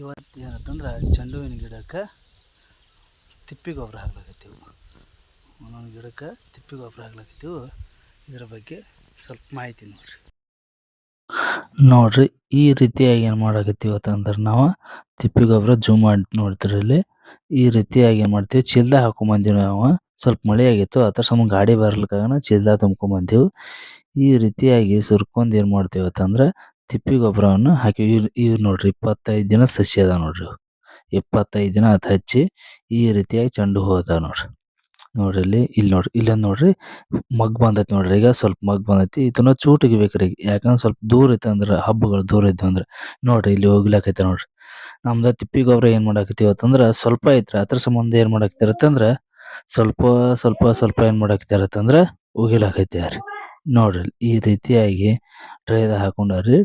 ಇವತ್ತು ಏನಂತಂದ್ರೆ ಚೆಂಡು ಹೂವಿನ ಗಿಡಕ್ಕೆ ತಿಪ್ಪಿ ಗೊಬ್ಬರ ಹಾಕ್ಲಾಕತ್ತೀವಿ ಒಂದೊಂದು ಗಿಡಕ್ಕೆ ತಿಪ್ಪಿ ಗೊಬ್ಬರ ಹಾಕ್ಲಾಕತ್ತೀವಿ ಇದರ ಬಗ್ಗೆ ಸ್ವಲ್ಪ ಮಾಹಿತಿ ನೋಡ್ರಿ. ನೋಡ್ರಿ, ಈ ರೀತಿಯಾಗಿ ಏನು ಮಾಡಾಕತ್ತೀವಿ ಅಂತಂದ್ರೆ ನಾವು ತಿಪ್ಪಿ ಗೊಬ್ಬರ ಜೂಮ್ ಮಾಡಿ ನೋಡ್ತೀರಿ ಇಲ್ಲಿ. ಈ ರೀತಿಯಾಗಿ ಏನು ಮಾಡ್ತೀವಿ, ಚಿಲ್ದ ಹಾಕೊಂಬಂದೀವಿ ನಾವು. ಸ್ವಲ್ಪ ಮಳೆ ಆಗಿತ್ತು, ಅದ್ರ ಸಮ ಗಾಡಿ ಬರ್ಲಿಕ್ಕಾಗನ ಚಿಲ್ದ ತುಂಬ್ಕೊಂಬಂದೀವಿ. ಈ ರೀತಿಯಾಗಿ ಸುರ್ಕೊಂಡ್ ಏನು ಮಾಡ್ತೀವಿ ಅಂತಂದ್ರೆ ತಿಪ್ಪಿ ಗೊಬ್ಬರವನ್ನು ಹಾಕಿ. ಇವ್ರು ಇವ್ರು ನೋಡ್ರಿ ಇಪ್ಪತ್ತೈದು ದಿನ ಸಸಿ ಅದ ನೋಡ್ರಿ. ಇಪ್ಪತ್ತೈದು ದಿನ ಅದು ಹಚ್ಚಿ ಈ ರೀತಿಯಾಗಿ ಚೆಂಡು ಹೂ ಅದಾವ ನೋಡ್ರಿ. ನೋಡ್ರಿ ಇಲ್ಲಿ ಇಲ್ಲಿ ನೋಡ್ರಿ ಇಲ್ಲೊಂದು ನೋಡ್ರಿ ಮಗ್ ಬಂದೈತಿ ನೋಡ್ರಿ. ಈಗ ಸ್ವಲ್ಪ ಮಗ್ ಬಂದೈತಿ. ಇದನ್ನ ಚೂಟಿಗೆ ಬೇಕ್ರಿ. ಯಾಕಂದ್ರೆ ಸ್ವಲ್ಪ ದೂರ ಐತೆ ಅಂದ್ರೆ, ಹಬ್ಬಗಳು ದೂರ ಇದ್ದು ಅಂದ್ರೆ. ನೋಡ್ರಿ ಇಲ್ಲಿ ಹೋಗ್ಲಾಕೈತೆ ನೋಡ್ರಿ. ನಮ್ದು ತಿಪ್ಪಿ ಗೊಬ್ಬರ ಏನು ಮಾಡಾಕತ್ತೀವಿ ಅಂತಂದ್ರೆ, ಸ್ವಲ್ಪ ಐತ್ರಿ. ಅದ್ರ ಸಂಬಂಧ ಏನು ಮಾಡಾಕತ್ತಿರತ್ತಂದ್ರೆ ಸ್ವಲ್ಪ ಸ್ವಲ್ಪ ಸ್ವಲ್ಪ ಏನು ಮಾಡಾಕ್ತಿರತ್ತಂದ್ರೆ ಉಗಿಲಾಕೈತೆ ರೀ ನೋಡ್ರಿ, ಈ ರೀತಿಯಾಗಿ ಟ್ರೇದಾಗ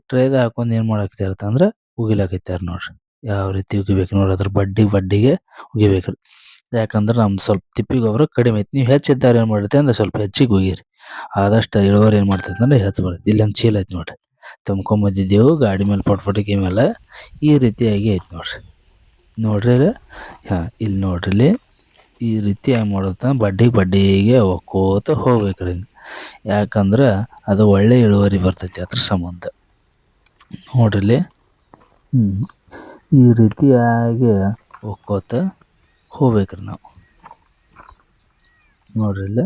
ಟ್ರೇದ ಹಾಕೊಂಡು ಏನು ಏನ್ ಅಂದ್ರೆ ಉಗಿಲಾಕತ್ಯಾರ ನೋಡ್ರಿ. ಯಾವ ರೀತಿ ಉಗಿಬೇಕು ನೋಡ್ರಿ ಅದ್ರ ಬಡ್ಡಿ ಬಡ್ಡಿಗೆ ಉಗಿಬೇಕ್ರಿ. ಯಾಕಂದ್ರೆ ನಮ್ದು ಸ್ವಲ್ಪ ತಿಪ್ಪಿ ಗೊಬ್ಬರ ಕಡಿಮೆ ಐತಿ. ನೀವು ಹೆಚ್ಚಿದ್ದಾರೆ ಏನು ಮಾಡುತ್ತೆ ಅಂದ್ರೆ ಸ್ವಲ್ಪ ಹೆಚ್ಚಿಗೆ ಉಗಿರಿ. ಆದಷ್ಟು ಇಳುವರಿ ಏನು ಮಾಡ್ತೈತೆ ಅಂದ್ರೆ ಹೆಚ್ಚು ಬರ್ತೈತಿ. ಇಲ್ಲೊಂದು ಚೀಲ ಐತಿ ನೋಡ್ರಿ. ತುಂಬ್ಕೊಂಬಂದಿದ್ದೆವು ಗಾಡಿ ಮೇಲೆ ಪಟ್ ಪಟಿಕೆ ಮೇಲೆ ಈ ರೀತಿಯಾಗಿ ಐತಿ ನೋಡ್ರಿ. ನೋಡ್ರಿ ಹಾಂ ಇಲ್ಲಿ ನೋಡ್ರಿ ಈ ರೀತಿಯಾಗಿ ಮಾಡೋದ ಬಡ್ಡಿ ಬಡ್ಡಿಗೆ ಒಕ್ಕೋತ ಹೋಗ್ಬೇಕ್ರಿ ಯಾಕಂದ್ರ ಅದು ಒಳ್ಳೆ ಇಳುವರಿ ಬರ್ತೈತಿ ಅದ್ರ ಸಂಬಂಧ. ನೋಡ್ರಿ. ಈ ರೀತಿಯಾಗಿ ಒಕ್ಕೋತ ಹೋಗ್ಬೇಕ್ರಿ ನಾವು. ನೋಡ್ರಿ ಇಲ್ಲಿ.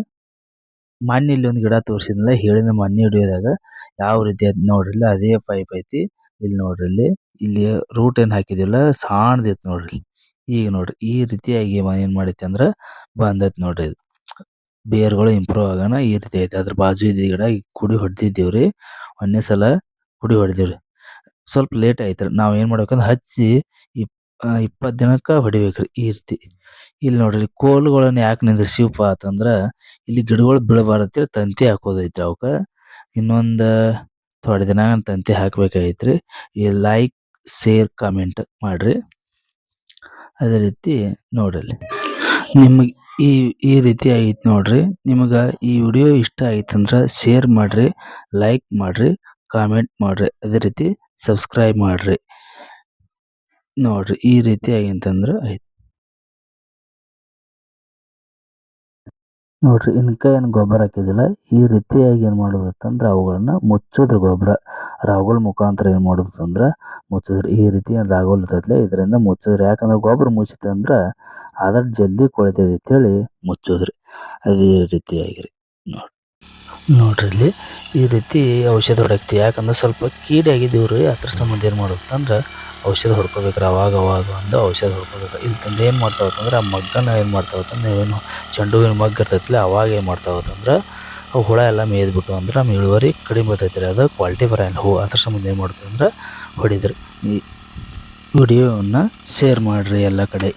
ಮೊನ್ನೆ ಇಲ್ಲಿ ಒಂದು ಗಿಡ ತೋರಿಸಿದ್ನಲ್ಲ ಹೇಳಿದ ಮಣ್ಣು ಹಿಡಿಯೋದಾಗ ಯಾವ ರೀತಿ ಐತಿ ನೋಡ್ರಿ ಇಲ್ಲಿ ಅದೇ ಪೈಪ್ ಐತಿ. ಇಲ್ಲಿ ನೋಡ್ರಿ ಇಲ್ಲಿ ಇಲ್ಲಿ ರೂಟ್ ಏನು ಹಾಕಿದಿಲ್ಲ ಸಾಣ್ದೈತಿ ನೋಡ್ರಿ. ಈಗ ನೋಡ್ರಿ ಈ ರೀತಿಯಾಗಿ ಏನ್ ಮಾಡೈತಿ ಅಂದ್ರೆ ಬಂದೈತಿ ನೋಡ್ರಿ ಇದು. ಬೇರ್ಗಳು ಇಂಪ್ರೂವ್ ಆಗಾನ ಈ ರೀತಿ ಐತಿ. ಅದ್ರ ಬಾಜು ಇದ್ದ ಗಿಡ. ಕುಡಿ ಕುಡಿ ಹೊಡ್ದಿದ್ದೀವ್ರಿ ಒಂದೇ ಸಲ ಕುಡಿ ಹೊಡೆದಿವ್ರಿ. ಸ್ವಲ್ಪ ಲೇಟ್ ಆಯ್ತು ರೀ. ನಾವು ಏನ್ ಮಾಡ್ಬೇಕಂದ್ರೆ ಹಚ್ಚಿ ಇಪ್ ಇಪ್ಪತ್ತು ದಿನಕ್ಕ ಹೊಡಿಬೇಕ್ರಿ ಈ ರೀತಿ. ಇಲ್ಲಿ ನೋಡ್ರಿ ಕೋಲುಗಳನ್ನು ಯಾಕೆ ನಿಂದ್ರಿಸಿವಪ್ಪ ಅಂತಂದ್ರ ಇಲ್ಲಿ ಗಿಡಗಳು ಬೀಳಬಾರದು ತಂತಿ ಹಾಕೋದೈತ್ರಿ ಅವಕ ಇನ್ನೊಂದು ಥೋಡೆ ದಿನ ತಂತಿ ಹಾಕ್ಬೇಕಾಗೈತ್ರಿ. ಈ ಲೈಕ್ ಶೇರ್ ಕಾಮೆಂಟ್ ಮಾಡ್ರಿ. ಅದೇ ರೀತಿ ನೋಡ್ರಿ ನಿಮಗೆ ಈ ಈ ರೀತಿ ಐತೆ ನೋಡ್ರಿ. ನಿಮಗ ಈ ವಿಡಿಯೋ ಇಷ್ಟ ಆಯ್ತಂದ್ರ ಶೇರ್ ಮಾಡ್ರಿ ಲೈಕ್ ಮಾಡ್ರಿ ಕಾಮೆಂಟ್ ಮಾಡ್ರಿ. ಅದೇ ರೀತಿ ಸಬ್ಸ್ಕ್ರೈಬ್ ಮಾಡ್ರಿ. ನೋಡ್ರಿ ಈ ರೀತಿ ಆಗಿಂತಂದ್ರ ಆಯ್ತು. ನೋಡ್ರಿ ಇನ್ಕ ಏನು ಗೊಬ್ಬರ ಹಾಕಿದಿಲ್ಲ ಈ ರೀತಿಯಾಗಿ ಏನು ಮಾಡೋದಂದ್ರ ಅವುಗಳನ್ನ ಮುಚ್ಚೋದ್ರ ಗೊಬ್ಬರ. ರಾಹುಲ್ ಮುಖಾಂತರ ಏನು ಮಾಡೋದಂದ್ರೆ ಮುಚ್ಚಿದ್ರೆ. ಈ ರೀತಿ ರಾಹುಲ್ ಇರ್ತೈತ್ಲೆ, ಇದರಿಂದ ಮುಚ್ಚಿದ್ರೆ. ಯಾಕಂದ್ರೆ ಗೊಬ್ಬರ ಮುಚ್ಚಿತಂದ್ರ ಆದಷ್ಟು ಜಲ್ದಿ ಕೊಳಿತೈತಿ ಅಂತೇಳಿ ಮುಚ್ಚೋದ್ರಿ. ಅದೇ ರೀತಿಯಾಗಿರಿ. ನೋಡಿ. ನೋಡ್ರಿ ಇಲ್ಲಿ ಈ ರೀತಿ ಔಷಧ ಹೊಡಕ್ತಿ. ಯಾಕಂದ್ರೆ ಸ್ವಲ್ಪ ಕೀಡೆ ಆಗಿದ್ದೀವ್ರಿ. ಅದ್ರ ಸಂಬಂಧ ಏನು ಅಂದ್ರೆ ಔಷಧ ಹೊಡ್ಕೋಬೇಕ್ರಿ. ಅವಾಗ ಅವಾಗ ಒಂದು ಔಷಧ ಹೊಡ್ಕೋಬೇಕು. ಇಲ್ಲಿ ತಂದು ಏನು ಮಾಡ್ತಾವತ್ತಂದ್ರೆ ಆ ಮಗ್ಗನ ಏನು ಮಾಡ್ತಾವತ್ತಂದ್ರೆ ಏನು ಚೆಂಡು ಹೂವಿನ ಮಗ್ಗ ಇರ್ತೈತಿಲ್ಲ ಅವಾಗ ಏನು ಮಾಡ್ತಾವತ್ತಂದ್ರೆ ಅವು ಹುಳ ಎಲ್ಲ ಮೇಯ್ದ್ಬಿಟ್ಟು ಅಂದ್ರೆ ನಮ್ಮ ಇಳುವರಿ ಕಡಿಮೆ ಬರ್ತೈತಿ ರೀ ಅದು ಕ್ವಾಲಿಟಿ ಬರೋಲ್ಲ ಹೂ ಅದ್ರ ಸಂಬಂಧ ಏನು ಮಾಡ್ತೀವಿ ಅಂದ್ರೆ ಹೊಡಿದ್ರಿ. ಈ ವಿಡಿಯೋವನ್ನು ಶೇರ್ ಮಾಡಿರಿ ಎಲ್ಲ ಕಡೆ.